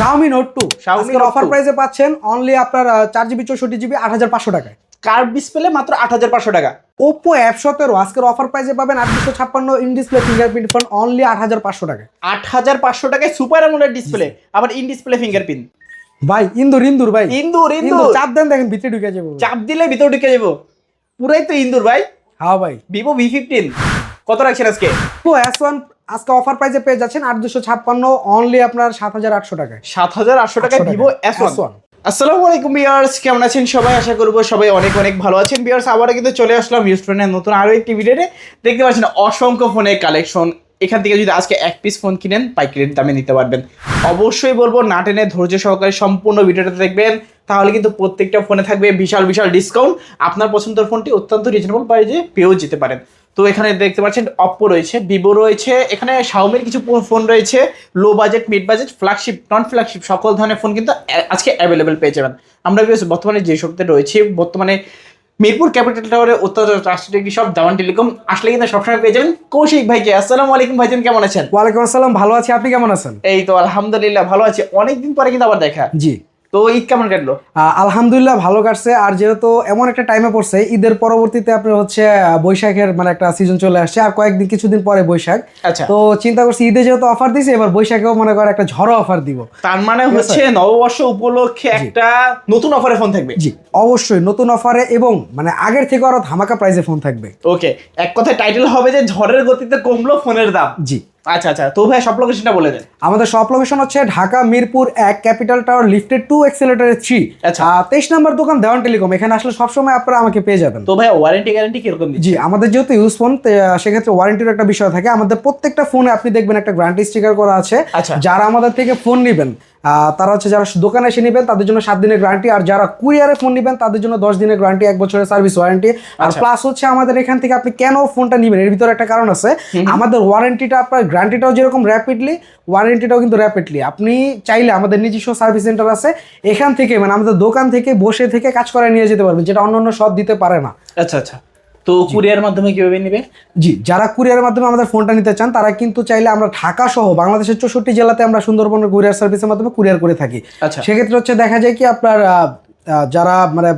Xiaomi Note 2 Xiaomi offer 2 প্রাইসে পাচ্ছেন only আপনার চার জিবি চৌষট্টি জিবি আট হাজার পাঁচশো টাকায়। কার্ভ ডিসপ্লে মাত্র আট হাজার পাঁচশো টাকা। ওপো অ্যাপ সতেরো আজকের অফার প্রাইসে পাবেন আটশো ছাপ্পান্ন in display fingerprint phone only আট হাজার পাঁচশো টাকায়। আট হাজার পাঁচশো টাকায় সুপার অ্যামোলেড ডিসপ্লে আবার ইন ডিসপ্লে ফিঙ্গারপ্রিন্ট ভাই ইন্দুর ইন্দুর ভাই। ইন্দুর ইন্দুর। ইন্দুর চাপ দেন দেখেন ভিতরে ঢুকে যাব চাপ দিলে ভিতরে ঢুকে যাব। পুরাই তো ইন্দুর ভাই। হ্যাঁ ভাই। ভিভো ভি ফিফটিন কত রাখছেন আজকে? ওপো এস ওয়ান আজকে অফার প্রাইসে পেয়ে যাচ্ছেন আট দুশো ছাপ্পান্ন অনলি আপনার সাত হাজার আটশো টাকায়। সাত হাজার আটশো টাকায় ভিভো এস S1 ওয়ান আসসালামু আলাইকুম বিয়ার্স কেমন আছেন সবাই? আশা করব সবাই অনেক অনেক ভালো আছেন। বিয়ার্স আবারও কিন্তু চলে আসলাম ইউস্টনের নতুন আরও একটি ভিডিওতে দেখতে পাচ্ছেন অসংখ্য ফোনের কালেকশন এখান থেকে যদি আজকে এক পিস ফোন কিনেন পাইকারি দামে নিতে পারবেন। অবশ্যই বলব না টেনে ধৈর্য সহকারে সম্পূর্ণ ভিডিওটা দেখবেন। তাহলে কিন্তু প্রত্যেকটা ফোনে থাকবে বিশাল বিশাল ডিসকাউন্ট আপনার পছন্দের ফোনটি অত্যন্ত রিজনেবল প্রাইসে পেয়েও যেতে পারেন। তো এখানে দেখতে পাচ্ছেন অপ্পো রয়েছে ভিভো রয়েছে এখানে শাওমির কিছু ফোন রয়েছে low budget mid budget flagship non flagship সকল ধরনের ফোন কিন্তু আজকে অ্যাভেলেবেল পেয়ে যাবেন। আমরা বর্তমানে যে সপ্তাহে রয়েছে বর্তমানে মিরপুর ক্যাপিটাল টাওয়ারে উত্তর ট্রাস্টেড একটি সব দাওয়ান টেলিকম আসলে কিন্তু সবসময় পেয়ে যাবেন কৌশিক ভাইকে। আসসালামু আলাইকুম ভাইজান কেমন আছেন? ওয়ালাইকুম আসসালাম ভালো আছি। আপনি কেমন আছেন? এই তো আলহামদুলিল্লাহ ভালো আছি। অনেকদিন পরে কিন্তু আবার দেখা। জি। তো ঈদ কেমন কাটলো? আলহামদুলিল্লাহ ভালো কাটছে। আর যেহেতু এমন একটা টাইমে পড়ছে ঈদের পরবর্তীতে আপনার হচ্ছে বৈশাখের মানে একটা সিজন চলে আসছে। আর কয়েকদিন কিছুদিন পরে বৈশাখ। আচ্ছা। তো চিন্তা করছি ঈদে যেহেতু অফার দিছে এবার বৈশাখেও মনে করে একটা ঝড়ো অফার দিব। তার মানে হচ্ছে নববর্ষ উপলক্ষে একটা নতুন অফারে ফোন থাকবে? জি অবশ্যই নতুন অফারে এবং মানে আগের থেকে আরও ধামাকা প্রাইসে ফোন থাকবে। ওকে এক কথায় টাইটেল হবে যে ঝড়ের গতিতে কমলো ফোনের দাম। জি। আচ্ছা আচ্ছা তো ভাই সব লোকেশনটা বলে দেন। আমাদের সব লোকেশন হচ্ছে ঢাকা মিরপুর এক ক্যাপিটাল টাওয়ার লিফটেড টু এক্সেলেটারের থ্রি আচ্ছা। তেইশ নম্বর দোকান দেওয়ান টেলিকম এখানে আসলে সবসময় আপনারা আমাকে পেয়ে যাবেন। তো ভাই ওয়ারেন্টি গ্যারান্টি কীরকম জি আমাদের যেহেতু ইউজ ফোন সেক্ষেত্রে ওয়ারেন্টির একটা বিষয় থাকে। আমাদের প্রত্যেকটা ফোনে আপনি দেখবেন একটা গ্যারান্টি স্টিকার করা আছে। আচ্ছা। যারা আমাদের থেকে ফোন নেবেন তারা হচ্ছে যারা দোকানে এসে নেবেন তাদের জন্য সাত দিনের গ্যারান্টি আর যারা কুরিয়ারে ফোন নেবেন তাদের জন্য দশ দিনের গ্যারান্টি এক বছরের সার্ভিস ওয়ারেন্টি আর আচ্ছা। প্লাস হচ্ছে আমাদের এখান থেকে আপনি কেন ফোনটা নেবেন? এর ভিতরে একটা কারণ আছে। আমাদের ওয়ারেন্টিটা আপনার গ্যারান্টিটাও যেরকম র্যাপিডলি ওয়ারেন্টিটাও কিন্তু র্যাপিডলি আপনি চাইলে আমাদের নিজস্ব সার্ভিস সেন্টার আছে এখান থেকে মানে আমাদের দোকান থেকে বসে থেকে কাজ করে নিয়ে যেতে পারবেন যেটা অন্য অন্য সব দিতে পারে না। আচ্ছা আচ্ছা। তো কুরিয়ার মাধ্যমে কীভাবে নিবে? জি যারা কুরিয়ারের মাধ্যমে আমাদের ফোনটা নিতে চান তারা কিন্তু চাইলে আমরা ঢাকা সহ বাংলাদেশের চৌষট্টি জেলাতে আমরা সুন্দরবনের কুরিয়ার সার্ভিসের মাধ্যমে কুরিয়ার করে থাকি। আচ্ছা। সেক্ষেত্রে হচ্ছে দেখা যায় কি আপনার যারা মানে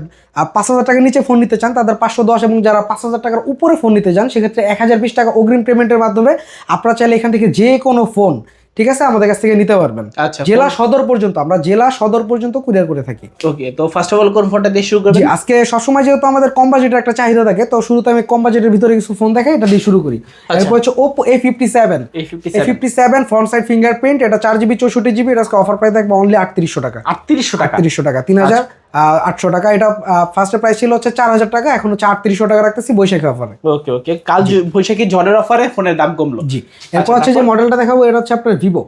পাঁচ হাজার টাকার নিচে ফোন নিতে চান তাদের পাঁচশো দশ এবং যারা পাঁচ হাজার টাকার উপরে ফোন নিতে চান সেক্ষেত্রে এক হাজার বিশ টাকা অগ্রিম পেমেন্টের মাধ্যমে আপনারা চাইলে এখান থেকে যে কোনো ফোন ঠিক আছে? আমাদের কাছ থেকে নিতে পারবেন। আচ্ছা জেলা সদর পর্যন্ত আমরা জেলা সদর পর্যন্ত কুরিয়ার করে থাকি। ওকে তো ফার্স্ট অফ অল কোন ফোনটা দিয়ে শুরু করবেন? আজকে সবসময় যেহেতু আমাদের কম বাজেটের একটা চাহিদা থাকে তো শুরুতে আমি কম বাজেটের ভিতরে কিছু ফোন দেখাই এটা দিয়ে শুরু করি। এরপর হচ্ছে Oppo A fifty seven fifty A fifty seven front side fingerprint এটা চার জিবি চৌষট্টি জিবি এটা অফার প্রাইস থাকবে অনলি আটত্রিশশো টাকা। আটত্রিশশো টাকা। আটত্রিশশো টাকা তিন হাজার। আটশো টাকা। এটা ফার্স্টের প্রাইস ছিল হচ্ছে চার হাজার টাকা এখন হচ্ছে আটত্রিশশো টাকা রাখতেছি বৈশাখী অফারে ওকে ওকে। কাল বৈশাখী ঝড়ের অফারে ফোনের দাম কমলো। জি। এরপর হচ্ছে যে মডেলটা দেখাবো এটা হচ্ছে আপনার Vivo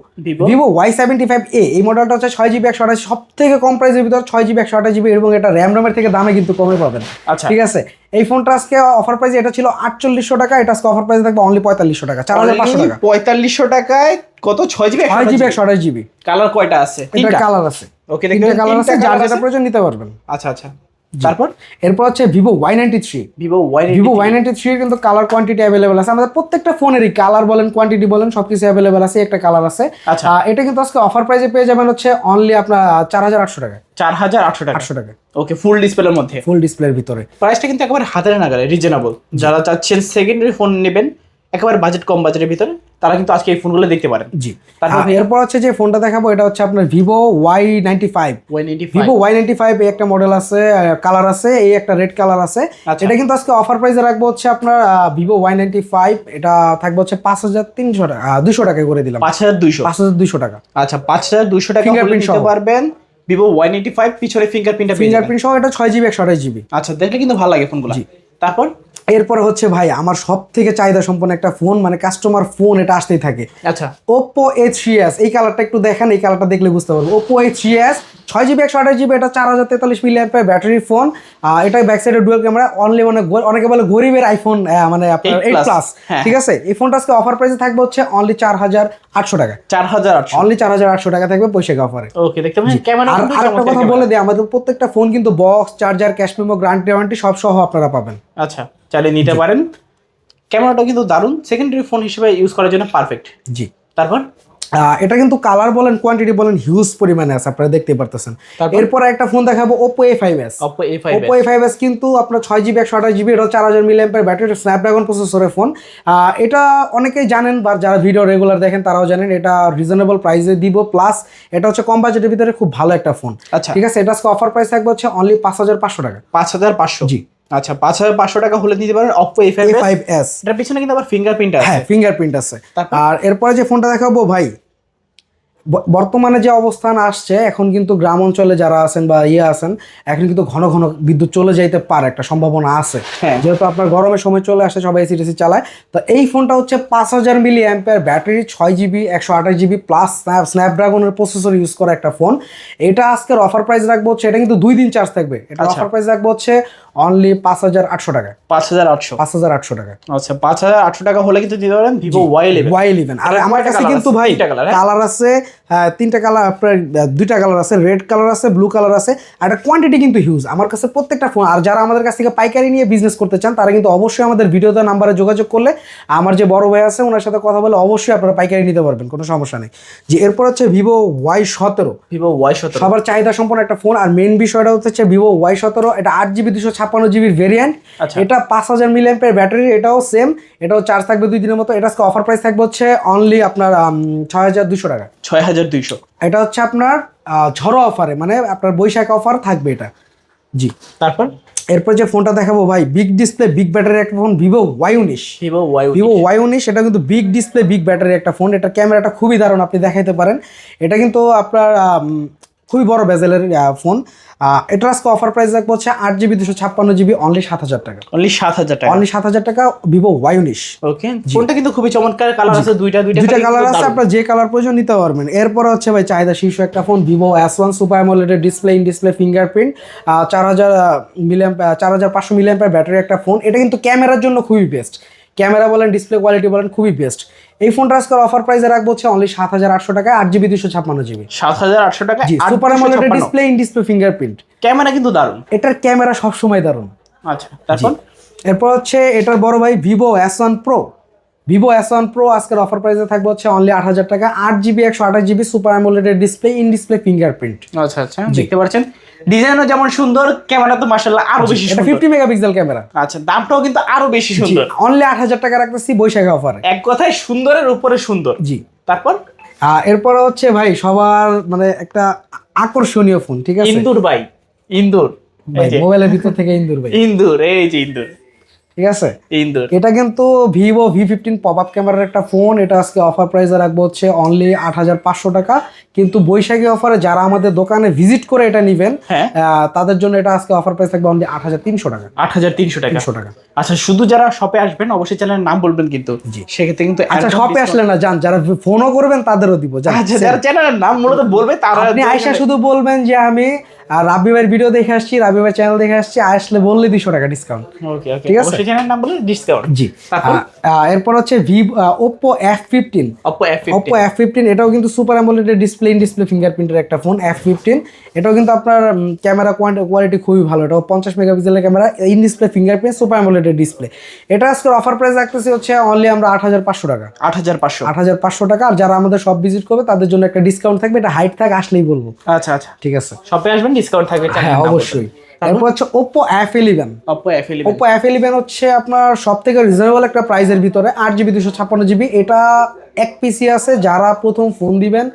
Vivo Y seventy five A এই মডেলটা হচ্ছে ছয় জিবি একশো আঠাশ সব থেকে কম প্রাইসের ভিতর ছয় জিবি একশো আঠাশ জিবি এবং এটা র্যাম রমের থেকে দামে কিন্তু কমে পাবেন। আচ্ছা। ঠিক আছে? এই ফোনটা আজকে অফার প্রাইস এটা ছিল আটচল্লিশশো টাকা এটা আজকে অফার প্রাইস থাকবে অনলি পঁয়তাল্লিশশো টাকা চার হাজার পাঁচশো টাকা। পঁয়তাল্লিশশো টাকায় কত? ছয় জিবি ছয় জিবি একশো আঠাশ জিবি কালার কয়টা আছে? এটা কালার আছে। ওকে তিনটা কালার আছে যার যেটা প্রয়োজন নিতে পারবেন। আচ্ছা আচ্ছা। তারপর এরপর হচ্ছে Vivo Y ninety three Vivo Y Vivo Y ninety three কিন্তু কালার কোয়ান্টিটি অ্যাভেলেবেল আছে। আমাদের প্রত্যেকটা ফোনেরই কালার বলেন কোয়ান্টিটি বলেন সবকিছু অ্যাভেলেবেল আছে একটা কালার আছে। আচ্ছা। এটা কিন্তু আজকে অফার প্রাইসে পেয়ে যাবেন হচ্ছে অনলি আপনার চার হাজার আটশো টাকা চার হাজার আটশো টাকা। আটশো টাকা। ওকে ফুল ডিসপ্লের মধ্যে। ফুল ডিসপ্লের ভিতরে। প্রাইসটা কিন্তু একেবারে হাতের নাগালে রিজনেবল যারা চাচ্ছেন সেকেন্ডারি ফোন নেবেন একেবারে বাজেট কম বাজেটের ভিতরে তারা কিন্তু আজকে এই ফোনগুলো দেখতে পারেন। জি। তারপর এরপর হচ্ছে যে ফোনটা দেখাবো এটা হচ্ছে আপনার Vivo Y ninety five Y ninety Vivo Y ninety five এই একটা মডেল আছে কালার আছে এই একটা রেড কালার আছে। আচ্ছা। এটা কিন্তু আজকে অফার প্রাইসে রাখব হচ্ছে আপনার ভিভো ওয়াই নাইনটি ফাইভ এটা থাকবে হচ্ছে পাঁচ হাজার তিনশো টাকা দুশো টাকা করে দিলাম। পাঁচ হাজার দুইশো। পাঁচ হাজার দুইশো টাকা। আচ্ছা পাঁচ হাজার দুইশো টাকা নিতে। পারবেন ভিভো ওয়াই নাইনটি ফাইভ পিছনে ফিঙ্গারপ্রিন্ট ফিঙ্গারপ্রিন্ট সহ এটা ছয় জিবি একশো আঠাশ জিবি আচ্ছা দেখলে কিন্তু ভালো লাগে ফোনগুলো তারপর? এরপরে হচ্ছে ভাই আমার সব থেকে চাহিদা সম্পন্ন একটা ফোন মানে কাস্টমার ফোন এটা আসতেই থাকে। আচ্ছা। ওপো এ থ্রি এস এই কালারটা একটু দেখেন এই কালারটা দেখলে বুঝতে পারব। ওপো এ থ্রি এস ছয় জিবি একশো আঠাশ জিবি এটা চার হাজার তেতাল্লিশ মিলি অ্যাম্পের ব্যাটারি ফোন এটা ব্যাক সাইডে ডুয়েল ক্যামেরা অনলি মানে অনেকে বলে গরিবের আইফোন মানে আপনার এইট প্লাস হ্যাঁ। ঠিক আছে? এই ফোনটা আজকে অফার প্রাইসে থাকবে হচ্ছে অনলি চার হাজার আটশো টাকা। চার হাজার আটশো। অনলি চার হাজার আটশো টাকা থাকবে বৈশাখ অফারে ওকে দেখতে পাচ্ছেন ক্যামেরা আর আরেকটা কথা বলে দিই আমাদের প্রত্যেকটা ফোন কিন্তু box charger cash memo guarantee warranty সব সহ আপনারা পাবেন। আচ্ছা। চাইলে নিতে পারেন। ক্যামেরাটা কিন্তু দারুণ। সেকেন্ডারি ফোন হিসেবে ইউজ করার জন্য পারফেক্ট জি। তারপর? এটা কিন্তু কালার বলেন কোয়ান্টিটি বলেন হিউজ পরিমাণে আছে আপনারা দেখতে পারতেছেন। এরপর একটা ফোন দেখাবো Oppo A five S Oppo A5s Oppo A five S কিন্তু আপনার ছয় জিবি একশো আঠাশ জিবি এটা চার হাজার মিলি অ্যাম্পের ব্যাটারি স্ন্যাপড্রাগন প্রসেসরের ফোন এটা অনেকেই জানেন বা যারা ভিডিও রেগুলার দেখেন তারাও জানেন এটা রিজনেবল প্রাইসে দিব। প্লাস এটা হচ্ছে কম বাজেটের ভিতরে খুব ভালো একটা ফোন আচ্ছা। ঠিক আছে? এটা অফার প্রাইস থাকবে হচ্ছে অনলি পাঁচ হাজার পাঁচশো টাকা। পাঁচ হাজার পাঁচশো। জি। আচ্ছা পাঁচ হাজার পাঁচশো টাকা হলে দিতে পারেন অপো এ ফাইভ এস এটার পিছনে কিন্তু আবার ফিঙ্গারপ্রিন্ট আছে। হ্যাঁ ফিঙ্গারপ্রিন্ট আছে? আর এরপরে যে ফোনটা দেখাবো ভাই বর্তমানে যে অবস্থান আসছে এখন কিন্তু গ্রাম অঞ্চলে যারা আছেন বা ইয়ে আছেন এখন কিন্তু ঘন ঘন বিদ্যুৎ চলে যাইতে পারে একটা সম্ভাবনা আছে। হ্যাঁ। যেহেতু আপনার গরমের সময় চলে আসে সবাই এসি টেসি চালায় তো এই ফোনটা হচ্ছে পাঁচ হাজার মিলি অ্যাম্পের ব্যাটারি ছয় জিবি একশো আঠাশ জিবি প্লাস স্ন্যাপড্রাগনের প্রসেসর ইউজ করা একটা ফোন এটা আজকের অফার প্রাইস রাখব হচ্ছে এটা কিন্তু দুই দিন চার্জ থাকবে। এটা আচ্ছা। অফার প্রাইস রাখব হচ্ছে অনলি পাঁচ হাজার আটশো টাকা। পাঁচ হাজার আটশো। পাঁচ হাজার আটশো টাকা। আচ্ছা পাঁচ হাজার আটশো টাকা হলে কিন্তু দিতে পারেন Vivo Y eleven Y eleven আর আমার কাছে কিন্তু ভাই তিনটা হ্যাঁ? কালার আছে তিনটা কালার আপনার দুইটা কালার আছে রেড কালার আছে ব্লু কালার আছে আর এটা কোয়ান্টিটি কিন্তু হিউজ আমার কাছে প্রত্যেকটা ফোন আর যারা আমাদের কাছ থেকে পাইকারি নিয়ে বিজনেস করতে চান তারা কিন্তু অবশ্যই আমাদের ভিডিওতে নাম্বারে যোগাযোগ করলে আমার যে বড় ভাই আছে ওনার সাথে কথা বলে অবশ্যই আপনারা পাইকারি নিতে পারবেন কোনো সমস্যা নেই। যে এরপর হচ্ছে ভিভো ওয়াই সতেরো। ভিভো ওয়াই সতেরো। সবার চাহিদা সম্পন্ন একটা ফোন আর মেন বিষয়টা হচ্ছে ভিভো ওয়াই সতেরো এটা আট জিবি দুশো ছাপ্পান্ন জিবির ভেরিয়েন্ট আচ্ছা। এটা পাঁচ হাজার মিলি অ্যাম্পের ব্যাটারি এটাও সেম এটাও চার্জ থাকবে দুই দিনের মতো। এটা অফার প্রাইস থাকবে হচ্ছে অনলি আপনার ছয় হাজার দুশো টাকা। ছয় হাজার দুইশো। এটা হচ্ছে আপনার ঝড়ো অফারে মানে আপনার বৈশাখ অফার থাকবে এটা। জি। তারপর? এরপর যে ফোনটা দেখাবো ভাই বিগ ডিসপ্লে বিগ ব্যাটারি একটা ফোন ভিভো ওয়াই উনিশ ভিভো ওয়াই ভিভো ওয়াই উনিশ এটা কিন্তু বিগ ডিসপ্লে বিগ ব্যাটারি একটা ফোন এটা ক্যামেরাটা খুবই দারুণ আপনি দেখাইতে পারেন। এটা কিন্তু আপনার খুবই বড় বেজেলের ফোন এটা আজকে অফার প্রাইস রাখব হচ্ছে আট জিবি দুশো ছাপ্পান্ন জিবি অনলি সাত হাজার টাকা। অনলি সাত হাজার টাকা। অনলি সাত হাজার টাকা ভিভো ওয়াই উনিশ ওকে ফোনটা কিন্তু খুবই চমৎকার কালার আছে দুইটা দুইটা দুইটা কালার আছে আপনার যে কালার প্রয়োজন নিতে পারবেন। এরপর হচ্ছে ভাই চাহিদা শীর্ষ একটা phone Vivo S one super অ্যামোলেডের display in display fingerprint চার হাজার মিলিয়াম চার হাজার পাঁচশো মিলিয়াম্পের ব্যাটারি একটা ফোন এটা কিন্তু ক্যামেরার জন্য খুবই বেস্ট ক্যামেরা বলেন ডিসপ্লে কোয়ালিটি বলেন খুবই বেস্ট এই ফোনটা আজকের অফার প্রাইসে রাখব হচ্ছে অনলি সাত হাজার আটশো টাকা আট জিবি দুশো ছাপ্পান্ন জিবি সাত হাজার আটশো টাকা super অ্যামোলেডের display in display fingerprint camera কিন্তু দারুণ এটার ক্যামেরা সবসময় দারুণ আচ্ছা তারপর? এরপর হচ্ছে এটার বড় ভাই Vivo S one pro Vivo S one pro আজকের অফার প্রাইসে থাকবে হচ্ছে অনলি আট হাজার টাকা। আট জিবি একশো আঠাশ জিবি সুপার অ্যামোলেডের ডিসপ্লে ইন ডিসপ্লে ফিঙ্গারপ্রিন্ট আচ্ছা আচ্ছা দেখতে পাচ্ছেন? ডিজাইনও যেমন সুন্দর ক্যামেরা তো মাশাআল্লাহ আরও বেশি সুন্দর। ফিফটি মেগাপিক্সেল ক্যামেরা আচ্ছা দামটাও কিন্তু আরও বেশি সুন্দর। অনলি আট হাজার টাকা রাখতেছি বৈশাখী অফারে এক কথায় সুন্দরের উপরে সুন্দর। জি। তারপর? এরপর হচ্ছে ভাই সবার মানে একটা আকর্ষণীয় ফোন ঠিক আছে? ইন্দুর ভাই ইন্দুর। মোবাইলের ভিতর থেকে ইন্দুর ভাই। ইন্দুর এই যে ইন্দুর। ঠিক আছে? এটা কিন্তু Vivo V fifteen pop up ক্যামেরার একটা ফোন এটা আজকে অফার প্রাইসে রাখব হচ্ছে অনলি আট হাজার পাঁচশো টাকা। কিন্তু বৈশাখী অফারে যারা আমাদের দোকানে ভিজিট করে এটা নিবেন হ্যাঁ। তাদের জন্য এটা আজকে অফার প্রাইস থাকবে অনলি আট হাজার তিনশো টাকা। আট হাজার তিনশো টাকা। টাকা। আচ্ছা শুধু যারা শপে আসবেন অবশ্যই চ্যানেলের নাম বলবেন কিন্তু। সেক্ষেত্রে কিন্তু আচ্ছা শপে আসলে না যান যারা ফোনও করবেন তাদেরও দিব আচ্ছা যারা চ্যানেলের নাম মূলত বলবে তারা আপনি আয়সা শুধু বলবেন যে আমি আহ, রাব্বি ভাইয়ের ভিডিও দেখে আসছি রাব্বি ভাই চ্যানেল দেখে আসছি আসলে বললে দুশো টাকা ডিসকাউন্ট ঠিক আছে? চ্যানেলের নাম বলে ডিসকাউন্ট জি। এরপর হচ্ছে V Oppo F fifteen Oppo F15 Oppo F fifteen এটাও কিন্তু সুপার অ্যামোলেডের ডিসপ্লে ইন ডিসপ্লে ফিঙ্গারপ্রিন্টের একটা ফোন এফ ফিফটিন এটাও কিন্তু আপনার ক্যামেরা কোয়ালিটি খুবই ভালো। এটাও পঞ্চাশ মেগাপিক্সেলের camera in display fingerprint super অ্যামোলেডের display এটা আজকে অফার প্রাইস রাখতেছি হচ্ছে অনলি আমরা আট হাজার পাঁচশো টাকা। আট হাজার পাঁচশো। আট হাজার পাঁচশো টাকা আর যারা আমাদের সব ভিজিট করবে তাদের জন্য একটা ডিসকাউন্ট থাকবে। এটা হাইট থাক আসলেই বলব। আচ্ছা আচ্ছা। ঠিক আছে? শপে আসবেন ডিসকাউন্ট থাকবে হ্যাঁ অবশ্যই। এরপর হচ্ছে Oppo F eleven Oppo F11 Oppo F eleven হচ্ছে আপনার সব থেকে রিজনেবল একটা প্রাইসের ভিতরে আট জিবি দুশো ছাপ্পান্ন জিবি এটা এক পিসি আছে যারা প্রথম ফোন দিবেন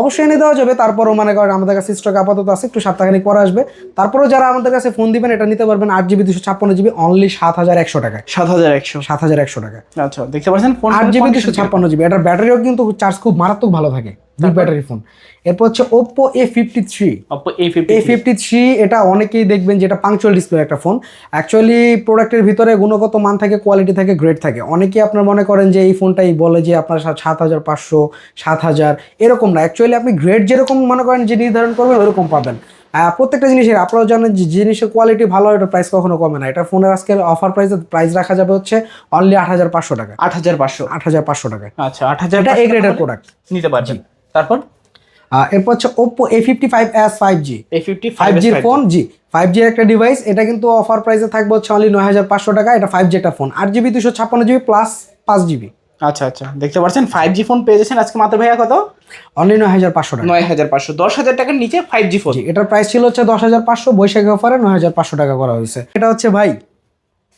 অবশ্যই এনে দেওয়া যাবে। তারপরও মনে করেন আমাদের কাছে স্টক আপাতত আছে একটু সপ্তাহখানিক পরে আসবে। তারপরেও যারা আমাদের কাছে ফোন দিবেন এটা নিতে পারবেন আট জিবি দুশো ছাপ্পান্ন জিবি অনলি সাত হাজার একশো টাকায়। সাত হাজার একশো। সাত হাজার একশো টাকা আচ্ছা দেখতে পাচ্ছেন আট জিবি দুশো ছাপ্পান্ন জিবি এটার ব্যাটারিও কিন্তু চার্জ খুব মারাত্মক ভালো থাকে। বিগ ব্যাটারি ফোন এরপর হচ্ছে Oppo A fifty three Oppo A50 A fifty three এটা অনেকেই দেখবেন যেটা পাংচুয়াল ডিসপ্লে একটা ফোন অ্যাকচুয়ালি প্রোডাক্টের ভিতরে গুণগত মান থাকে কোয়ালিটি থাকে গ্রেড থাকে। অনেকেই আপনার মনে করেন যে এই ফোনটাই বলে যে আপনার সাত হাজার পাঁচশো সাত হাজার। এরকম না। অ্যাকচুয়ালি আপনি গ্রেড যেরকম মনে করেন যে নির্ধারণ করবেন ওরকম পাবেন। প্রত্যেকটা জিনিসের আপনারাও জানেন যে জিনিসের কোয়ালিটি ভালো হয়, এটা প্রাইস কখনো কমে না। এটা ফোনের আজকে অফার প্রাইসে প্রাইস রাখা যাবে হচ্ছে অনলি আট হাজার পাঁচশো টাকা। আট হাজার পাঁচশো। আট হাজার পাঁচশো টাকা আচ্ছা আট হাজার এটা এ গ্রেডের প্রোডাক্ট নিতে পারছেন তারপর? এরপর হচ্ছে Oppo A fifty five S five G A fifty five জির ফোন জি। ফাইভ জির একটা ডিভাইস এটা কিন্তু অফার প্রাইসে থাকবে হচ্ছে অনলি নয় হাজার পাঁচশো টাকা এটা ফাইভ জি একটা ফোন আট জিবি দুশো ছাপ্পান্ন জিবি প্লাস পাঁচ জিবি আচ্ছা আচ্ছা দেখতে পাচ্ছেন ফাইভ জি ফোন পেয়ে যাচ্ছেন আজকে মাত্র ভাইয়া কত? অনলি নয় হাজার পাঁচশো টাকা। নয় হাজার পাঁচশো দশ হাজার টাকার নিচে ফাইভ জি ফোন জি এটার প্রাইস ছিল হচ্ছে দশ হাজার পাঁচশো বৈশাখী অফারে নয় হাজার পাঁচশো টাকা করা হয়েছে। এটা হচ্ছে ভাই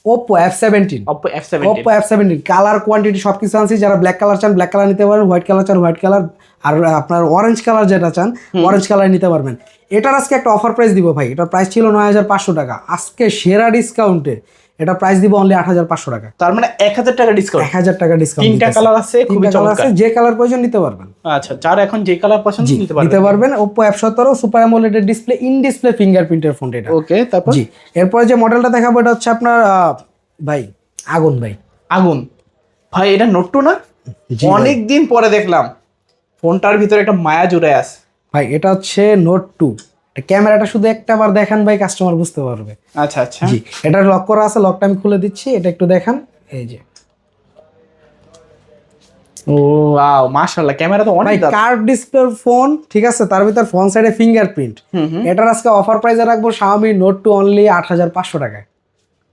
Oppo F seventeen Oppo F seventeen Oppo F seventeen colour quantity সব কিছু আনছি যারা ব্ল্যাক কালার চান ব্ল্যাক কালার নিতে পারেন হোয়াইট কালার চান হোয়াইট কালার আর আপনার অরেঞ্জ কালার যেটা চান অরেঞ্জ কালার নিতে পারবেন। এটার আজকে একটা অফার প্রাইস দিব ভাই। এটার প্রাইস ছিল নয় হাজার পাঁচশো টাকা। আজকে সেরা ডিসকাউন্টে এটা প্রাইস দিব অনলি আট হাজার পাঁচশো টাকা। তার মানে এক হাজার টাকা ডিসকাউন্ট এক হাজার টাকা ডিসকাউন্ট তিনটা কালার আছে খুবই কালার চমৎকার। আছে যে কালার প্রয়োজন নিতে পারবেন। আচ্ছা যার এখন যে কালার পছন্দ নিতে নিতে পারবেন। পারবেন। ওপো অ্যাপ সতেরো সুপার অ্যামোলেডের ডিসপ্লে ইন ডিসপ্লে ফিঙ্গারপ্রিন্টের ফোন এটা। ওকে তারপর? জি এরপরে যে মডেলটা দেখাবো এটা হচ্ছে আপনার ভাই আগুন ভাই। আগুন। ভাই এটা নোট টু না? অনেক দিন পরে দেখলাম। ফোনটার ভিতরে একটা মায়া জুড়ে আছে। ভাই এটা হচ্ছে নোট টু ক্যামেরাটা শুধু একটা বার দেখান ভাই কাস্টমার বুঝতে পারবে। আচ্ছা আচ্ছা। জি এটা লক করা আছে লকটা আমি খুলে দিচ্ছি এটা একটু দেখান। এই যে। ও ওয়াও মাশাআল্লাহ ক্যামেরা তো অনেক দারুণ। কার্ভ ডিসপ্লে ফোন ঠিক আছে তার ভিতর ফোন সাইডে ফিঙ্গারপ্রিন্ট এটার আজকে অফার প্রাইসে রাখব Xiaomi নোট অনলি আট হাজার পাঁচশো টাকায়।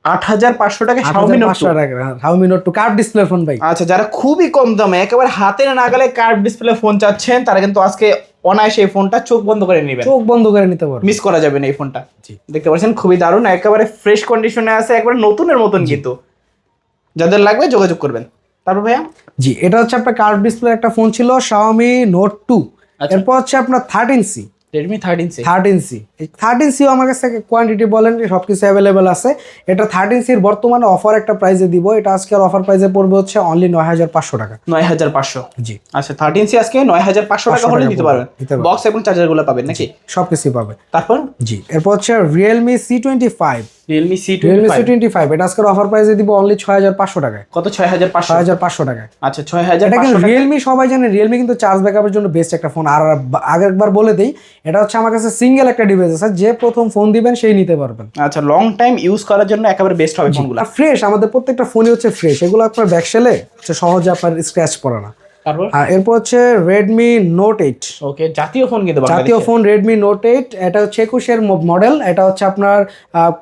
আট হাজার পাঁচশো টাকা আট Xiaomi Note 2 টাকা Xiaomi Note two curve display phone ভাই। আচ্ছা যারা খুবই কম দামে একেবারে হাতে নাগালে কার্ভ ডিসপ্লে ফোন চাচ্ছেন তারা কিন্তু আজকে অনায়াসে এই ফোনটা চোখ বন্ধ করে নেবেন। চোখ বন্ধ করে নিতে পারবে। মিস করা যাবে না এই ফোনটা। জি। দেখতে পাচ্ছেন খুবই দারুণ একেবারে ফ্রেশ কন্ডিশনে আছে একবারে নতুনের মতন কিন্তু। যাদের লাগবে যোগাযোগ করবেন। তারপর ভাইয়া? জি এটা হচ্ছে আপনার কার্ভ ডিসপ্লে একটা ফোন ছিল শাওমি নোট টু। এরপর হচ্ছে আপনার thirteen C Redmi thirteen C thirteen C thirteen CO আমার কাছে কোয়ান্টিটি বলেন সব কিছু অ্যাভেলেবেল আছে। এটা থার্টিন সির বর্তমানে অফার একটা প্রাইসে দিব। এটা আজকে অফার প্রাইসে পড়বে হচ্ছে অনলি নয় হাজার পাঁচশো টাকা। নয় হাজার পাঁচশো? জি। আচ্ছা থার্টিন সি আজকে নয় হাজার পাঁচশো টাকা হলে নিতে পারবেন। বক্স এবং চার্জারগুলো পাবেন নাকি? সব কিছুই পাবে তারপর? জি এরপর হচ্ছে Realme C twenty five Realme C Realme C twenty five এটা আজকের অফার প্রাইসে দিব অনলি ছয় হাজার পাঁচশো টাকায়। কত? ছয় হাজার পাঁচশো? ছয় হাজার পাঁচশো টাকায়। আচ্ছা ছয় হাজার এটা কিন্তু রিয়েলমি সবাই জানে রিয়েলমি কিন্তু চার্জ ব্যাকআপের জন্য বেস্ট একটা ফোন আর বা- আগেরবার বলে দিই এটা হচ্ছে আমার কাছে সিঙ্গেল একটা ডিভাইস আছে যে প্রথম ফোন দিবেন সেই নিতে পারবেন। আচ্ছা লং টাইম ইউজ করার জন্য একেবারে বেস্ট হবে ফোনগুলো ফ্রেশ আমাদের প্রত্যেকটা ফোনই হচ্ছে ফ্রেশ এগুলো আপনার ব্যাকসেলে হচ্ছে সহজে আপনার স্ক্র্যাচ পড়ে না। তারপর? আর এরপর হচ্ছে রেডমি নোট এইট ওকে জাতীয় ফোন কিন্তু জাতীয় ফোন রেডমি নোট এইট এটা হচ্ছে একুশের মডেল এটা হচ্ছে আপনার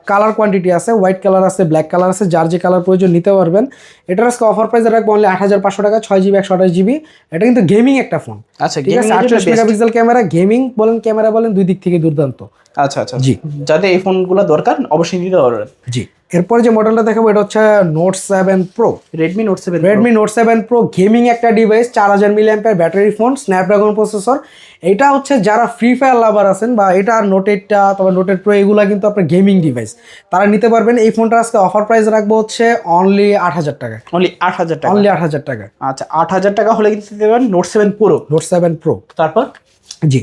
কালার কোয়ান্টিটি আছে হোয়াইট কালার আছে ব্ল্যাক কালার আছে যার যে কালার প্রয়োজন নিতে পারবেন। এটার আজকে অফার প্রাইস রাখব অনলি আট হাজার পাঁচশো টাকা ছয় জিবি একশো আঠাশ জিবি এটা কিন্তু গেমিং একটা ফোন আচ্ছা ঠিক আছে আটচল্লিশ মেগাপিক্সেল ক্যামেরা গেমিং বলেন ক্যামেরা বলেন দুই দিক থেকে দুর্দান্ত। আচ্ছা আচ্ছা জি। যাতে এই ফোনগুলো দরকার অবশ্যই নিতে পারবেন। জি। এরপর যে মডেলটা দেখাবো এটা হচ্ছে Note seven pro Redmi Note seven Redmi Note seven pro gaming একটা ডিভাইস চার হাজার milli ampere battery phone Snapdragon processor এটা হচ্ছে যারা ফ্রি ফায়ার লাভার আছেন বা এটা আর নোট এইটটা তারপর নোট এইট প্রো এগুলো কিন্তু আপনার গেমিং ডিভাইস তারা নিতে পারবেন এই ফোনটা আজকে অফার প্রাইস রাখব হচ্ছে অনলি আট হাজার টাকা। অনলি আট হাজার টাকা। অনলি আট হাজার টাকা। আচ্ছা আট হাজার টাকা হলে কিন্তু দিতে পারেন Note seven pro Note seven pro তারপর? জি।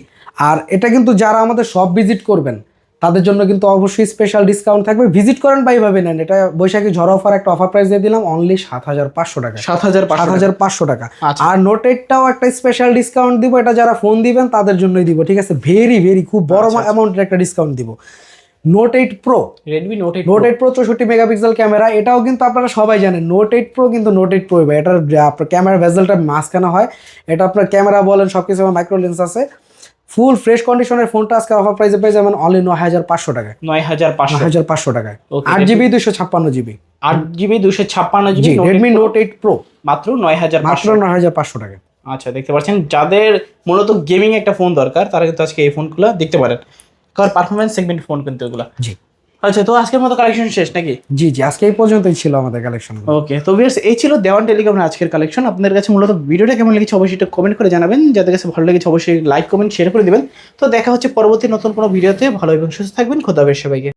আর এটা কিন্তু যারা আমাদের সব ভিজিট করবেন তাদের জন্য কিন্তু অবশ্যই স্পেশাল ডিসকাউন্ট থাকবে। ভিজিট করেন বা এইভাবে নেন এটা বৈশাখী ঝড় অফার একটা অফার প্রাইস দিয়ে দিলাম অনলি সাত হাজার পাঁচশো টাকা। সাত হাজার সাত হাজার পাঁচশো টাকা। আচ্ছা। আর নোট এইটটাও একটা স্পেশাল ডিসকাউন্ট দিব এটা যারা ফোন দিবেন তাদের জন্যই দিব ঠিক আছে? ভেরি ভেরি খুব বড় আচ্ছা, অ্যামাউন্টের একটা ডিসকাউন্ট দিব। Note eight pro Redmi Note eight Note eight pro চৌষট্টি মেগাপিক্সেল ক্যামেরা এটাও কিন্তু আপনারা সবাই জানেন। নোট এইট প্রো কিন্তু নোট এইট প্রো এটার আপনার ক্যামেরা ভেজেলটা মাঝখানে হয়। এটা আপনার ক্যামেরা বলেন সব কিছু মাইক্রো লেন্স আছে। ফুল ফ্রেশ কন্ডিশনের ফোনটা আজকে অফার প্রাইসে পেয়ে যাবেন অনলি নয় হাজার পাঁচশো টাকায়। নয় হাজার পাঁচশো। হাজার পাঁচশো টাকায়। আট জিবি দুশো ছাপ্পান্ন জিবি আট জিবি দুশো ছাপ্পান্ন GB Redmi Note eight pro মাত্র নয় হাজার মাত্র নয় হাজার পাঁচশো টাকা আচ্ছা দেখতে পাচ্ছেন যাদের মূলত গেমিং একটা ফোন দরকার তারা কিন্তু আজকে এই ফোনগুলো দেখতে পারেন। কার পারফরমেন্স সেগমেন্ট ফোন কিন্তু এগুলো। জি। আচ্ছা তো আজকের মতো কালেকশন শেষ নাকি? জি জি আজকে এই পর্যন্তই ছিল আমাদের কালেকশন ওকে তো ভিউয়ার্স এই ছিল দেওয়ান টেলিকমের আজকের কালেকশন আপনাদের কাছে মূলত ভিডিওটা কেমন লেগেছে অবশ্যই একটু কমেন্ট করে জানাবেন। যাদের কাছে ভালো লেগেছে অবশ্যই লাইক কমেন্ট শেয়ার করে দিবেন। তো দেখা হচ্ছে পরবর্তী নতুন কোনো ভিডিওতে ভালো এবং সুস্থ থাকবেন। খোদা বেশ সবাইকে।